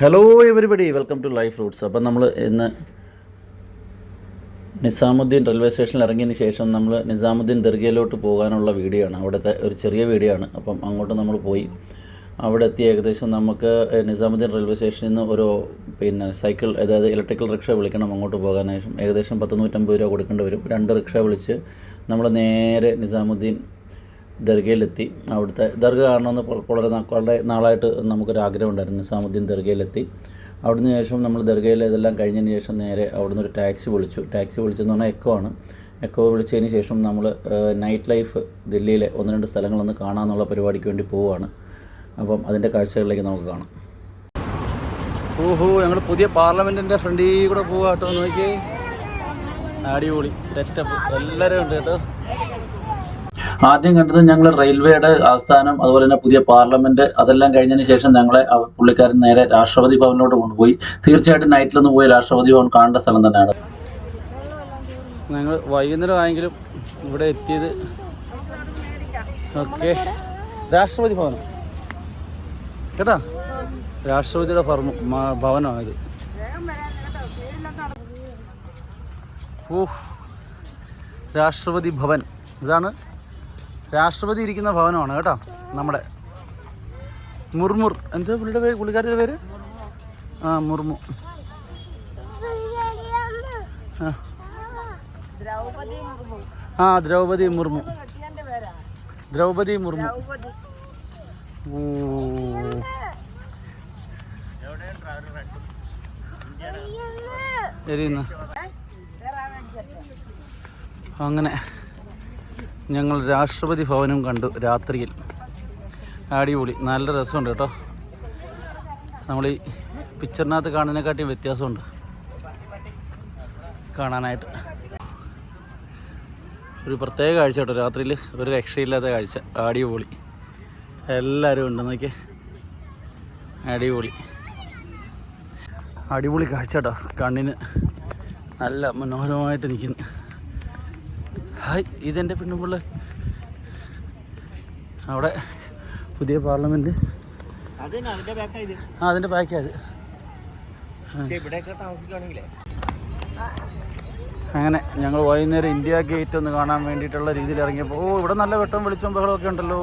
Hello everybody welcome to life roots appam നമ്മൾ ഇന്ന് Nizamuddin railway സ്റ്റേഷനിൽ ഇറങ്ങിയതിന് ശേഷം നമ്മൾ നിസാമുദ്ദീൻ ദർഗയിലോട്ട് പോകാനുള്ള വീഡിയോ ആണ് അവിടുത്തെ ഒരു ചെറിയ വീഡിയോ ആണ്. അപ്പം അങ്ങോട്ട് നമ്മൾ പോയി. അവിടെ എത്തി ഏകദേശം നമുക്ക് നിസാമുദ്ദീൻ റെയിൽവേ സ്റ്റേഷനിൽ നിന്ന് ഒരു പിന്നെ സൈക്കിൾ അതായത് ഇലക്ട്രിക്കൽ റിക്ഷ വിളിക്കണം അങ്ങോട്ട് പോകാനായിട്ട്. ഏകദേശം പത്ത് നൂറ്റമ്പത് രൂപ കൊടുക്കേണ്ടി വരും. രണ്ട് റിക്ഷ വിളിച്ച് നമ്മൾ നേരെ നിസാമുദ്ദീൻ ദർഗയിലെത്തി. അവിടുത്തെ ദർഗ കാണണമെന്ന് വളരെ വളരെ നാളായിട്ട് നമുക്കൊരു ആഗ്രഹം ഉണ്ടായിരുന്നു നിസാമുദ്ദീൻ ദർഗയിലെത്തി. അവിടുന്ന് ശേഷം നമ്മൾ ദർഗയിൽ ഇതെല്ലാം കഴിഞ്ഞതിന് ശേഷം നേരെ അവിടുന്ന് ഒരു ടാക്സി വിളിച്ചു. ടാക്സി വിളിച്ചെന്ന് പറഞ്ഞാൽ എക്കോ ആണ്. എക്കോ വിളിച്ചതിന് ശേഷം നമ്മൾ നൈറ്റ് ലൈഫ് ദില്ലിയിലെ ഒന്ന് രണ്ട് സ്ഥലങ്ങളൊന്ന് കാണാമെന്നുള്ള പരിപാടിക്ക് വേണ്ടി പോവുകയാണ്. അപ്പം അതിന്റെ കാഴ്ചകളിലേക്ക് നമുക്ക് കാണാം. ഓഹോ ഞങ്ങൾ പുതിയ പാർലമെന്റിന്റെ ഫ്രണ്ടിൽ കൂടെ പോവാട്ടോ നോക്കി അടിപൊളി. സെറ്റപ്പ്. എല്ലാവരും ഉണ്ട് കേട്ടോ. ആദ്യം കണ്ടത് ഞങ്ങൾ റെയിൽവേയുടെ ആസ്ഥാനം അതുപോലെ തന്നെ പുതിയ പാർലമെന്റ് അതെല്ലാം കഴിഞ്ഞതിന് ശേഷം ഞങ്ങളെ പുള്ളിക്കാരൻ നേരെ രാഷ്ട്രപതി ഭവനിലോട്ട് കൊണ്ടുപോയി. തീർച്ചയായിട്ടും നൈറ്റിലൊന്ന് പോയി രാഷ്ട്രപതി ഭവൻ കാണേണ്ട സ്ഥലം തന്നെയാണ്. ഞങ്ങൾ വൈകുന്നേരം ആയെങ്കിലും ഇവിടെ എത്തിയത് ഓക്കെ രാഷ്ട്രപതി ഭവനം. കേട്ടാ? രാഷ്ട്രപതിയുടെ ഭവനമാണ് ഇത് രാഷ്ട്രപതി ഭവൻ. ഇതാണ് രാഷ്ട്രപതി ഇരിക്കുന്ന ഭവനമാണ് കേട്ടോ നമ്മുടെ മുർമുർ. എന്താ പുള്ളിയുടെ പേര്? പുള്ളിക്കാരുടെ പേര്? ആ മുർമു. ആ. ദ്രൗപദി മുർമു. ആ ദ്രൗപതി മുർമു. ദ്രൗപതി മുർമു. ഓ. അങ്ങനെ. ഞങ്ങൾ രാഷ്ട്രപതി ഭവനും കണ്ടു രാത്രിയിൽ. അടിപൊളി. നല്ല രസമുണ്ട് കേട്ടോ. നമ്മൾ ഈ പിക്ചറിനകത്ത് കാണുന്നതിനെക്കാട്ടിയും വ്യത്യാസമുണ്ട്. കാണാനായിട്ട്. ഒരു പ്രത്യേക കാഴ്ച കേട്ടോ രാത്രിയിൽ. ഒരു രക്ഷയില്ലാത്ത കാഴ്ച. അടിപൊളി. എല്ലാവരും ഉണ്ട്. നോക്കിയേ. അടിപൊളി. അടിപൊളി കാഴ്ച കേട്ടോ. കണ്ണിന് നല്ല മനോഹരമായിട്ട് നിൽക്കുന്നു. ഹായ് ഇതെന്റെ പെണ്ണുമ്പിള്ള അവിടെ പുതിയ പാർലമെന്റ്. ആ അതിന്റെ ബാക്കാ അത് അങ്ങനെ ഞങ്ങൾ വൈകുന്നേരം ഇന്ത്യ ഗേറ്റ് ഒന്ന് കാണാൻ വേണ്ടിയിട്ടുള്ള രീതിയിൽ ഇറങ്ങിയപ്പോൾ ഓ ഇവിടെ നല്ല വെട്ടം വെളിച്ചം ബഹളമൊക്കെ ഉണ്ടല്ലോ.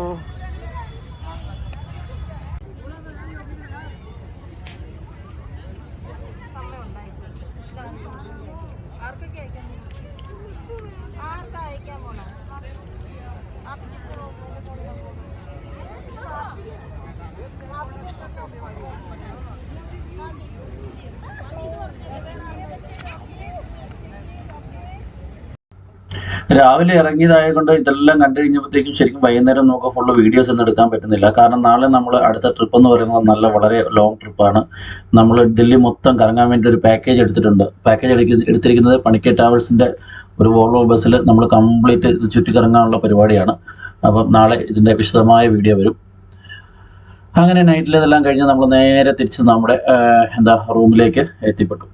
രാവിലെ ഇറങ്ങിയതായത് കൊണ്ട് ഇതെല്ലാം കണ്ടു കഴിഞ്ഞപ്പോഴത്തേക്കും ശരിക്കും വൈകുന്നേരം നമുക്ക് ഫുള്ള് വീഡിയോസ് ഒന്നും എടുക്കാൻ പറ്റുന്നില്ല. കാരണം നാളെ നമ്മൾ അടുത്ത ട്രിപ്പ് എന്ന് പറയുന്നത് നല്ല വളരെ ലോങ് ട്രിപ്പാണ് നമ്മൾ ഡൽഹി മൊത്തം കറങ്ങാൻ വേണ്ടി ഒരു പാക്കേജ് എടുത്തിട്ടുണ്ട്. പാക്കേജ് എടുത്തിരിക്കുന്നത് പണിക്കർ ട്രാവൽസിന്റെ ഒരു വോൾവോ ബസ്സിൽ നമ്മൾ കംപ്ലീറ്റ് ഇത് ചുറ്റിക്കറങ്ങാനുള്ള പരിപാടിയാണ്. അപ്പം നാളെ ഇതിന്റെ വിശദമായ വീഡിയോ വരും. അങ്ങനെ നൈറ്റിൽ ഇതെല്ലാം കഴിഞ്ഞ് നമ്മൾ നേരെ തിരിച്ച് നമ്മുടെ എന്താ റൂമിലേക്ക് എത്തിപ്പെട്ടു.